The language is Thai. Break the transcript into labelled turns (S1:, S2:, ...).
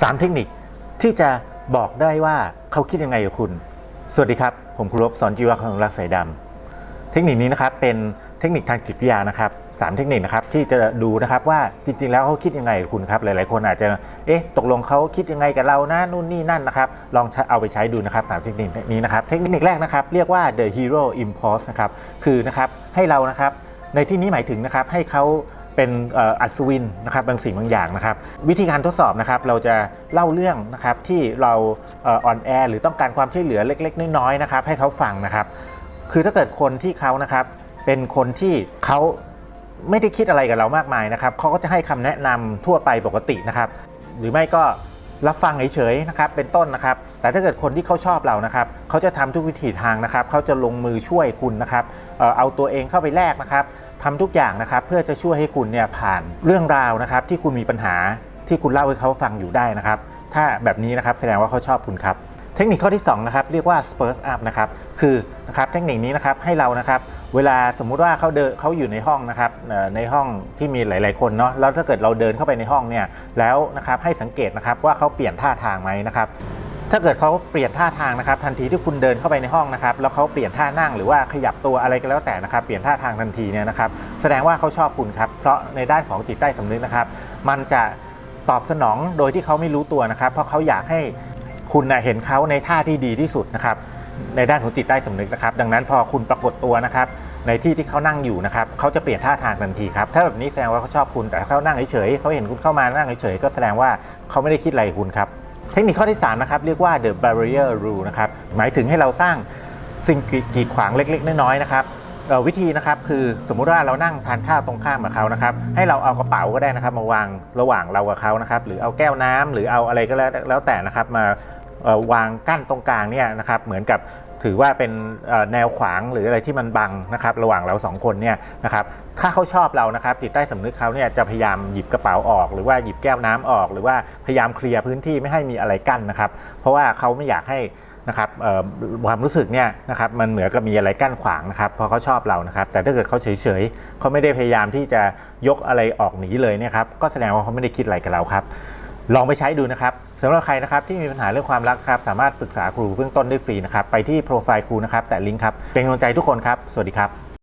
S1: 3 เทคนิคที่จะบอกได้ว่าเขาคิดยังไงกับคุณ สวัสดีครับ ผมครูรบสอนจีวะของรักสายดำเทคนิคนี้นะครับเป็นเทคนิคทางจิตวิทยานะครับสามเทคนิคนะครับที่จะดูนะครับว่าจริง ๆ แล้วเขาคิดยังไงกับคุณครับหลาย ๆ คนอาจจะเอ๊ะตกลงเขาคิดยังไงกับเรานะนู่นนี่นั่นนะครับลองเอาไปใช้ดูนะครับสามเทคนิคนี้นะครับเทคนิคแรกนะครับเรียกว่า the hero impulse นะครับคือนะครับให้เรานะครับในที่นี้หมายถึงนะครับให้เขา เป็นอัศวินนะครับบางสิ่งบางอย่างนะครับวิธีการทดสอบนะครับเราจะเล่าเรื่องนะครับที่เราอ่ออ่อนแอหรือต้องการความช่วยเหลือเล็ก ๆ น้อยๆนะครับให้เขาฟังนะครับ คือถ้าเกิดคนที่เขานะครับเป็นคนที่เขาไม่ได้คิดอะไรกับเรามากมายนะครับเขาก็จะให้คำแนะนำทั่วไปปกตินะครับ หรือไม่ก็ รับฟังเฉยๆนะครับเป็นต้นนะครับ แต่ถ้าเกิดคนที่เขาชอบเรานะครับเขาจะทำทุกวิถีทางนะครับเขาจะลงมือช่วยคุณนะครับเอ่อเอาตัวเองเข้าไปแลกนะครับทำทุกอย่างนะครับเพื่อจะช่วยให้คุณเนี่ยผ่านเรื่องราวนะครับ ที่คุณมีปัญหาที่คุณเล่าให้เขาฟังอยู่ได้นะครับ ถ้าแบบนี้นะครับแสดงว่าเขาชอบคุณครับ เทคนิคข้อที่2นะครับเรียกว่า spurs up นะครับคือนะครับเทคนิคนี้นะครับให้เรานะครับเวลาสมมุติว่าเขาเดินเขาอยู่ในห้องนะครับในห้องที่มีหลาย ๆ คนเนาะแล้วถ้าเกิดเราเดินเข้าไปในห้องเนี่ยแล้วนะครับให้สังเกตนะครับว่าเขาเปลี่ยนท่าทางไหมนะครับถ้าเกิดเขาเปลี่ยนท่าทางนะครับทันทีที่คุณเดินเข้าไปในห้องนะครับแล้วเขาเปลี่ยนท่านั่งหรือว่าขยับตัวอะไรก็แล้วแต่นะครับเปลี่ยนท่าทางทันทีเนี่ยนะครับแสดงว่าเขาชอบคุณครับเพราะในด้านของจิตใต้สำนึกนะครับมันจะตอบสนองโดยที่เขาไม่รู้ตัวนะครับ เพราะเขาอยากให้ คุณนะเห็นเขาในท่าที่ดีที่สุดนะครับในด้านของจิตใต้สำนึกนะครับ ดังนั้นพอคุณปรากฏตัวนะครับ ในที่ที่เขานั่งอยู่นะครับเขาจะเปลี่ยนท่าทางทันทีครับ ถ้าแบบนี้แสดงว่าเขาชอบคุณ แต่เขานั่งเฉยๆเขาเห็นคุณเข้ามานั่งเฉยๆก็แสดงว่าเขาไม่ได้คิดอะไรคุณครับ เทคนิคข้อที่3นะครับเรียกว่า the barrier rule นะครับ หมายถึงให้เราสร้างสิ่งกีดขวางเล็ก ๆ น้อยๆนะครับ วิธีนะครับคือสมมุติว่าเรานั่งทานข้าวตรงข้ามกับเขานะครับ ให้เราเอากระเป๋าก็ได้นะครับ มาวางระหว่างเรากับเขานะครับ หรือเอาแก้วน้ำหรือเอาอะไรก็แล้วแล้วแต่นะครับ มาวางกั้นตรงกลางเนี่ยนะครับ เหมือนกับถือว่าเป็นแนวขวางหรืออะไรที่มันบังนะครับระหว่างเราสองคนเนี่ยนะครับถ้าเขาชอบเรานะครับจิตใต้สำนึกเขาเนี่ยจะพยายามหยิบกระเป๋าออก หรือว่าหยิบแก้วน้ำออก หรือว่าพยายามเคลียร์พื้นที่ไม่ให้มีอะไรกั้นนะครับ เพราะว่าเขาไม่อยากให้ นะครับความรู้สึกเนี่ยนะครับมันเหมือนกับมีอะไรกั้นขวางนะครับเพราะเขาชอบเรานะครับ แต่ถ้าเกิดเขาเฉยๆเขาไม่ได้พยายามที่จะยกอะไรออกหนีเลยเนี่ยครับก็แสดงว่าเขาไม่ได้คิดอะไรกับเราครับลองไปใช้ดูนะครับสำหรับใครนะครับที่มีปัญหาเรื่องความรักครับ สามารถปรึกษาครูเบื้องต้นได้ฟรีนะครับ ไปที่โปรไฟล์ครูนะครับ แต่ลิงก์ครับเป็นกำลังใจทุกคนครับ สวัสดีครับ